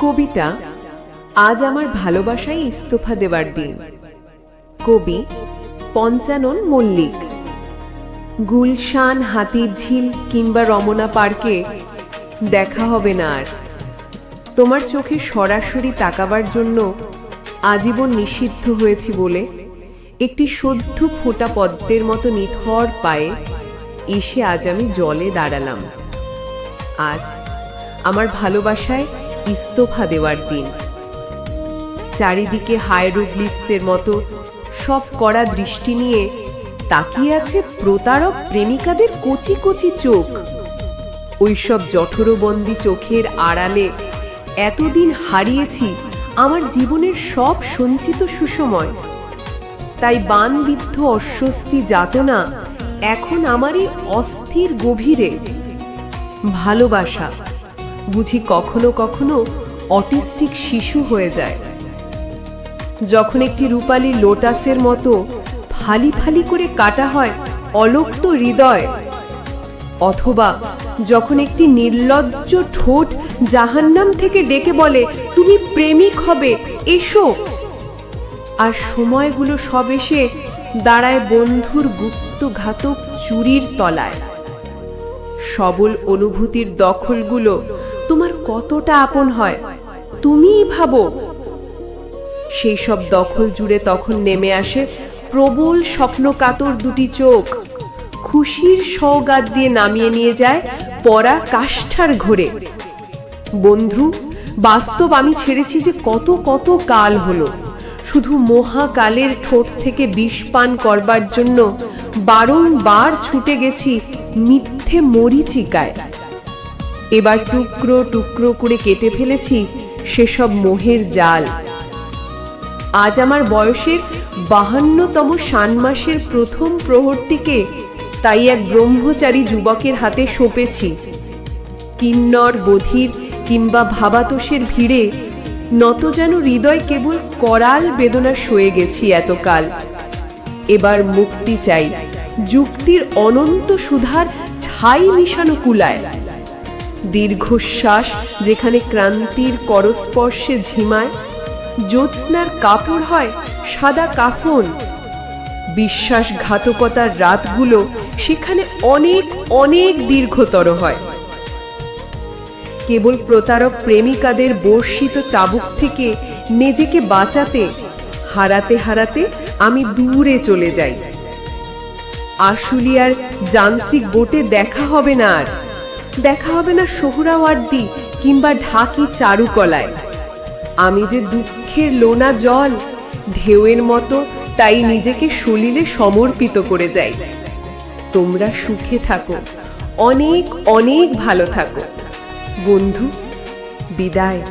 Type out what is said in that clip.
কবিতা, আজ আমার ভালোবাসায় ইস্তফা দেওয়ার দিন। কবি, পঞ্চানন মল্লিক। গুলশান হাতির ঝিল কিংবা রমনা পার্কে দেখা হবে না আর। তোমার চোখে সরাসরি তাকাবার জন্য আজীবন নিষিদ্ধ হয়েছি বলে একটি সদ্য ফোটা পদ্মের মতো নিথর পায়ে এসে আজ আমি জলে দাঁড়ালাম। আজ আমার ভালোবাসায় ইস্তফা দেওয়ার দিন। চারিদিকে হায়ারোগ্লিপসের মতো সব কড়া দৃষ্টি নিয়ে তাকিয়ে আছে প্রতারক প্রেমিকাদের কচি কচি চোখ। ওইসব জঠরবন্দি চোখের আড়ালে এতদিন হারিয়েছি আমার জীবনের সব সঞ্চিত সুসময়। তাই বানবিদ্ধ অস্বস্তি যাতনা এখন আমারই অস্থির গভীরে। ভালোবাসা বুঝি কখনো কখনো অটিস্টিক শিশু হয়ে যায়। যখন একটি রূপালী লোটাসের মতো ফালি ফালি করে কাটা হয় অলক্ত হৃদয়, অথবা যখন একটি নির্লজ্জ ঠোঁট জাহান্নাম থেকে ডেকে বলে, তুমি প্রেমিক হবে, এসো। আর সময়গুলো সব এসে দাঁড়ায় বন্ধুর গুপ্তঘাতক চুরির তলায়। সবল অনুভূতির দখলগুলো তোমার কতটা আপন হয়, তুমিই ভাবো। সেই সব দখল জুড়ে তখন নেমে আসে প্রবল স্বপ্নকাতর দুটি চোখ। খুশির সওগাত দিয়ে নামিয়ে নিয়ে যায় পরা কাষ্ঠার ঘরে। বন্ধু, বাস্তব আমি ছেড়েছি যে কত কত কাল হলো। শুধু মহাকালের ঠোঁট থেকে বিষ পান করবার জন্য বারংবার ছুটে গেছি মিথ্যে মরিচিকায়। এবার টুকরো টুকরো করে কেটে ফেলেছি সেসব মোহের জাল। আজ আমার বয়সের বাহান্নতম ষান্মাসের প্রথম প্রহরটিকে তাই এক ব্রহ্মচারী যুবকের হাতে সঁপেছি। কিন্নর বধির কিংবা ভাবাতোষের ভিড়ে নত যেন হৃদয় কেবল করাল বেদনা সয়ে গেছি এতকাল। এবার মুক্তি চাই, যুক্তির অনন্ত সুধার ছাই মিশানো কুলায়। দীর্ঘশ্বাস যেখানে ক্রান্তির করস্পর্শে ঝিমায়, জ্যোৎস্নার কাপড় হয় সাদা কাফন। বিশ্বাসঘাতকতার রাতগুলো সেখানে অনেক অনেক দীর্ঘতর হয়। কেবল প্রতারক প্রেমিকাদের বর্ষিত চাবুক থেকে নিজেকে বাঁচাতে, হারাতে হারাতে আমি দূরে চলে যাই। আশুলিয়ার যান্ত্রিক বোটে দেখা হবে না আর। দেখা হবে না সোহরাওয়ার্দি কিংবা ঢাকি চারুকলায়। আমি যে দুঃখের লোনা জল, ঢেউয়ের মতো, তাই নিজেকে সলিলে সমর্পিত করে যাই। তোমরা সুখে থাকো, অনেক অনেক ভালো থাকো। বন্ধু, বিদায়।